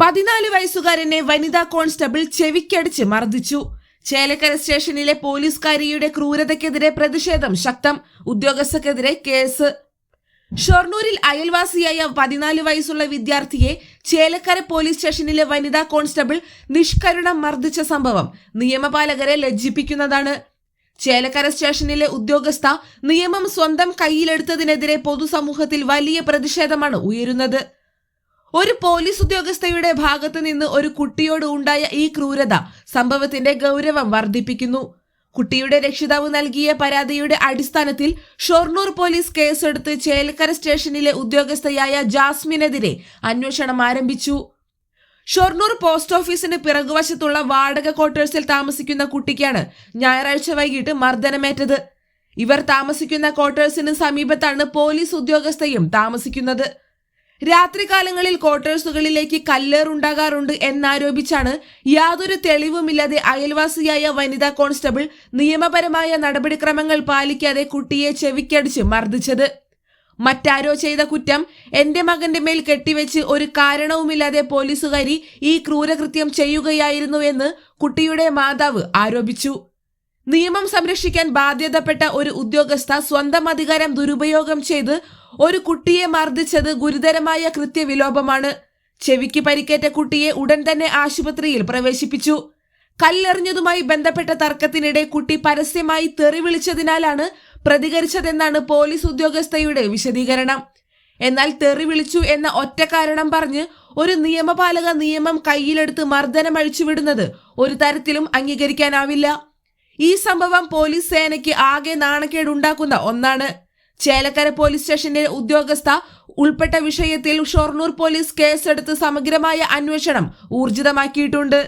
പതിനാല് വയസ്സുകാരനെ വനിതാ കോൺസ്റ്റബിൾ ചെവിക്കടിച്ച് മർദ്ദിച്ചു. ചേലക്കര സ്റ്റേഷനിലെ പോലീസുകാരിയുടെ ക്രൂരതയ്ക്കെതിരെ പ്രതിഷേധം ശക്തം. ഉദ്യോഗസ്ഥർക്കെതിരെ കേസ്. ഷൊർണൂരിൽ അയൽവാസിയായ പതിനാല് വയസ്സുള്ള വിദ്യാർത്ഥിയെ ചേലക്കര പോലീസ് സ്റ്റേഷനിലെ വനിതാ കോൺസ്റ്റബിൾ നിഷ്കരുണം മർദ്ദിച്ച സംഭവം നിയമപാലകരെ ലജ്ജിപ്പിക്കുന്നതാണ്. ചേലക്കര സ്റ്റേഷനിലെ ഉദ്യോഗസ്ഥ നിയമം സ്വന്തം കയ്യിലെടുത്തതിനെതിരെ പൊതുസമൂഹത്തിൽ വലിയ പ്രതിഷേധമാണ് ഉയരുന്നത്. ഒരു പോലീസ് ഉദ്യോഗസ്ഥയുടെ ഭാഗത്ത് നിന്ന് ഒരു കുട്ടിയോട് ഉണ്ടായ ഈ ക്രൂരത സംഭവത്തിന്റെ ഗൗരവം വർദ്ധിപ്പിക്കുന്നു. കുട്ടിയുടെ രക്ഷിതാവ് നൽകിയ പരാതിയുടെ അടിസ്ഥാനത്തിൽ ഷൊർണൂർ പോലീസ് കേസെടുത്ത് ചേലക്കര സ്റ്റേഷനിലെ ഉദ്യോഗസ്ഥയായ ജാസ്മിനെതിരെ അന്വേഷണം ആരംഭിച്ചു. ഷൊർണൂർ പോസ്റ്റ് ഓഫീസിന് പിറകുവശത്തുള്ള വാടക ക്വാർട്ടേഴ്സിൽ താമസിക്കുന്ന കുട്ടിക്കാണ് ഞായറാഴ്ച വൈകിട്ട് മർദ്ദനമേറ്റത്. ഇവർ താമസിക്കുന്ന ക്വാർട്ടേഴ്സിന് സമീപത്താണ് പോലീസ് ഉദ്യോഗസ്ഥയും താമസിക്കുന്നത്. രാത്രികാലങ്ങളിൽ ക്വാർട്ടേഴ്സുകളിലേക്ക് കല്ലേറുണ്ടാകാറുണ്ട് എന്നാരോപിച്ചാണ് യാതൊരു തെളിവുമില്ലാതെ അയൽവാസിയായ വനിതാ കോൺസ്റ്റബിൾ നിയമപരമായ നടപടിക്രമങ്ങൾ പാലിക്കാതെ കുട്ടിയെ ചെവിക്കടിച്ച് മർദ്ദിച്ചത്. മറ്റാരോ ചെയ്ത കുറ്റം എന്റെ മകന്റെ മേൽ കെട്ടിവെച്ച് ഒരു കാരണവുമില്ലാതെ പോലീസുകാരി ഈ ക്രൂരകൃത്യം ചെയ്യുകയായിരുന്നുവെന്ന് കുട്ടിയുടെ മാതാവ് ആരോപിച്ചു. നിയമം സംരക്ഷിക്കാൻ ബാധ്യതപ്പെട്ട ഒരു ഉദ്യോഗസ്ഥ സ്വന്തം അധികാരം ദുരുപയോഗം ചെയ്ത് ഒരു കുട്ടിയെ മർദ്ദിച്ചത് ഗുരുതരമായ കൃത്യവിലോപമാണ്. ചെവിക്ക് പരിക്കേറ്റ കുട്ടിയെ ഉടൻ തന്നെ ആശുപത്രിയിൽ പ്രവേശിപ്പിച്ചു. കല്ലെറിഞ്ഞതുമായി ബന്ധപ്പെട്ട തർക്കത്തിനിടെ കുട്ടി പരസ്യമായി തെറി വിളിച്ചതിനാലാണ് പ്രതികരിച്ചതെന്നാണ് പോലീസ് ഉദ്യോഗസ്ഥയുടെ വിശദീകരണം. എന്നാൽ തെറി വിളിച്ചു എന്ന ഒറ്റ കാരണം പറഞ്ഞ് ഒരു നിയമപാലക നിയമം കയ്യിലെടുത്ത് മർദ്ദനം അഴിച്ചുവിടുന്നത് ഒരു തരത്തിലും അംഗീകരിക്കാനാവില്ല. ഈ സംഭവം പോലീസ് സേനയ്ക്ക് ആകെ നാണക്കേടുണ്ടാക്കുന്ന ഒന്നാണ്. ചേലക്കര പോലീസ് സ്റ്റേഷന്റെ ഉദ്യോഗസ്ഥ ഉൾപ്പെട്ട വിഷയത്തിൽ ഷൊർണൂർ പോലീസ് കേസെടുത്ത് സമഗ്രമായ അന്വേഷണം ഊർജിതമാക്കിയിട്ടുണ്ട്.